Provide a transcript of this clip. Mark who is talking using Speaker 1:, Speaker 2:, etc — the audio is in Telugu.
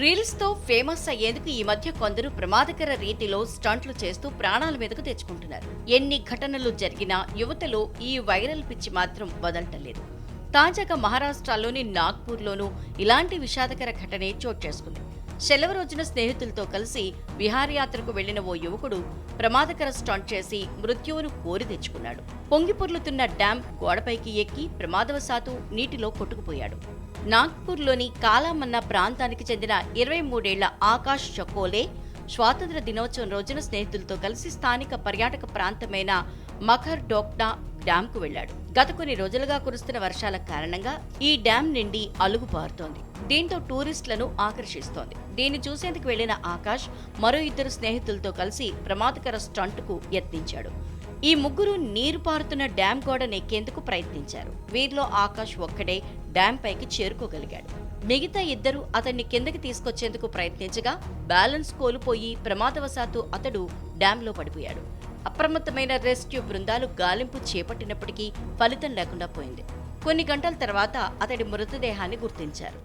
Speaker 1: రీల్స్తో ఫేమస్ అయ్యేందుకు ఈ మధ్య కొందరు ప్రమాదకర రీతిలో స్టంట్లు చేస్తూ ప్రాణాల మీదకు తెచ్చుకుంటున్నారు. ఎన్ని ఘటనలు జరిగినా యువతలో ఈ వైరల్ పిచ్చి మాత్రం వదలటలేదు. తాజాగా మహారాష్ట్రలోని నాగ్పూర్లోనూ ఇలాంటి విషాదకర ఘటనే చోటు చేసుకుంది. సెలవు రోజున స్నేహితులతో కలిసి విహారయాత్రకు వెళ్ళిన ఓ యువకుడు ప్రమాదకర స్టంట్ చేసి మృత్యువును కోరి తెచ్చుకున్నాడు. పొంగిపొర్లుతున్న డ్యాం గోడపైకి ఎక్కి ప్రమాదవశాత్తు నీటిలో కొట్టుకుపోయాడు. నాగ్పూర్లోని కాలామన్న ప్రాంతానికి చెందిన ఇరవై మూడేళ్ళ ఆకాష్ చకోలే స్వాతంత్ర దినోత్సవం రోజున స్నేహితులతో కలిసి స్థానిక పర్యాటక ప్రాంతమైన మఖర్ డోక్నా డ్యాంకు వెళ్ళాడు గత కొన్ని రోజులుగా కురుస్తున్న వర్షాల కారణంగా ఈ డ్యాం నిండి అలుగు పారుతోంది. దీంతో టూరిస్టులను ఆకర్షిస్తోంది. దీన్ని చూసేందుకు వెళ్ళిన ఆకాష్ మరో ఇద్దరు స్నేహితులతో కలిసి ప్రమాదకర స్టంట్కు యత్నించాడు. ఈ ముగ్గురు నీరు పారుతున్న డ్యాం గోడను ఎక్కేందుకు ప్రయత్నించారు. వీరిలో ఆకాష్ ఒక్కడే డ్యాం పైకి చేరుకోగలిగాడు. మిగతా ఇద్దరు అతన్ని కిందకి తీసుకొచ్చేందుకు ప్రయత్నించగా బ్యాలెన్స్ కోల్పోయి ప్రమాదవశాత్తు అతడు డ్యాంలో పడిపోయాడు. అప్రమత్తమైన రెస్క్యూ బృందాలు గాలింపు చేపట్టినప్పటికీ ఫలితం లేకుండా పోయింది. కొన్ని గంటల తర్వాత అతడి మృతదేహాన్ని గుర్తించారు.